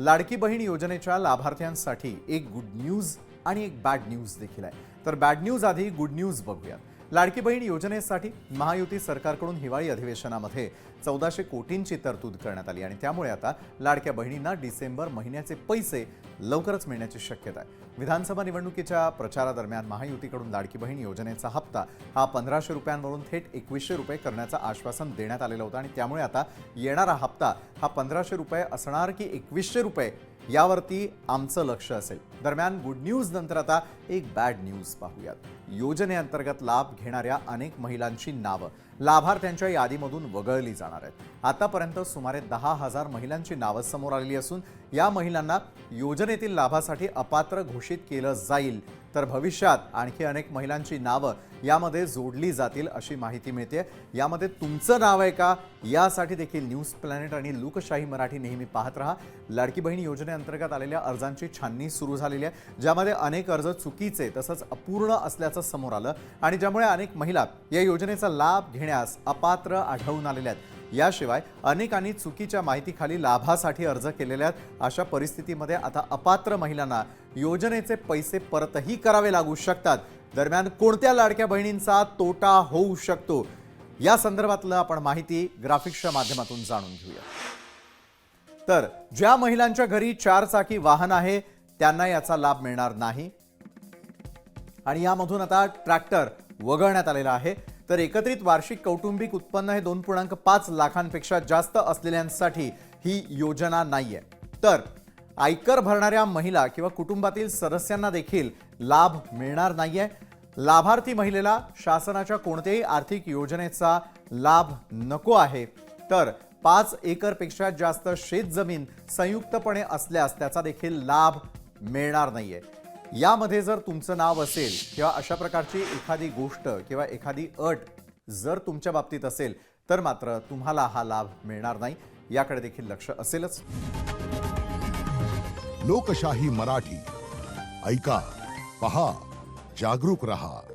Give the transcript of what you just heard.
लाडकी बहीण योजनेच्या लाभार्थ्यांसाठी एक good news आणि एक बॅड न्यूज देखील आहे. तर बॅड न्यूज आधी गुड न्यूज बघूयात. लाडकी बहीण योजनेसाठी महायुती सरकारकडून हिवाळी अधिवेशनामध्ये चौदाशे कोटींची तरतूद करण्यात आली आणि त्यामुळे आता लाडक्या बहिणींना डिसेंबर महिन्याचे पैसे लवकरच मिळण्याची शक्यता आहे. विधानसभा निवडणुकीच्या प्रचारादरम्यान महायुतीकडून लाडकी बहीण योजनेचा हप्ता हा पंधराशे रुपयांवरून थेट एकवीसशे रुपये करण्याचं आश्वासन देण्यात आलेलं होतं आणि त्यामुळे आता येणारा हप्ता हा पंधराशे रुपये असणार की एकवीसशे रुपये यावरती आमचं लक्ष असेल. दरम्यान गुड न्यूज नंतर आता एक बॅड न्यूज पाहूयात. योजनेअंतर्गत लाभ घेणाऱ्या अनेक महिलांची नावं लाभार्थ्यांच्या यादीमधून वगळली जाणार आहेत. आतापर्यंत सुमारे दहा हजार महिलांची नावं समोर आलेली असून या महिलांना योजनेतील लाभासाठी अपात्र घोषित केलं जाईल तर भविष्यात आणखी अनेक महिलांची नावं यामध्ये जोडली जातील अशी माहिती मिळते यामध्ये तुमचं नाव आहे का? यासाठी देखील न्यूज प्लॅनेट आणि लोकशाही मराठी नेहमी पाहत राहा. लाडकी बहीण योजनेअंतर्गत आलेल्या अर्जांची छाननी सुरू झालेली आहे ज्यामध्ये अनेक अर्ज चुकीचे तसंच अपूर्ण असल्याचं समोर आलं. आणि ज्यामुळे अनेक महिला या योजनेचा लाभ घेण्यास अपात्र आढळून आलेल्या आहेत. याशिवाय अनेकांनी चुकीच्या माहितीखाली लाभासाठी अर्ज केलेल्या आहेत अशा परिस्थितीमध्ये आता अपात्र महिलांना योजनेचे पैसे परतही करावे लागू शकतात. दरम्यान कोणत्या लाडक्या बहिणींचा तोटा होऊ शकतो? या संदर्भातलं आपण माहिती ग्राफिक्सच्या माध्यमातून जाणून घेऊया. तर ज्या महिलांच्या घरी चार चाकी वाहन आहे त्यांना याचा लाभ मिळणार नाही. आणि यामधून आता ट्रॅक्टर वगळण्यात आलेला आहे. तर एकत्रित वार्षिक कौटुंबिक उत्पन्न हे दोन पूर्णांक पाच लाखांपेक्षा जास्त असलेल्यांसाठी ही योजना नाही आहे तर आयकर भरणाऱ्या महिला किंवा कुटुंबातील सदस्यांना देखील लाभ मिळणार नाही आहे लाभार्थी महिलेला शासनाच्या कोणत्याही आर्थिक योजनेचा लाभ नको आहे. तर पाच एकरपेक्षा जास्त शेतजमीन संयुक्तपणे असल्यास त्याचा देखील लाभ मिळणार नाही आहे यामध्ये जर तुमचं नाव असेल किंवा अशा प्रकारची एखादी गोष्ट किंवा एखादी अट जर तुमच्या बाबतीत असेल तर मात्र तुम्हाला हा लाभ मिळणार नाही. याकडे देखील लक्ष असेलच. लोकशाही मराठी. ऐका पहा जागरूक रहा.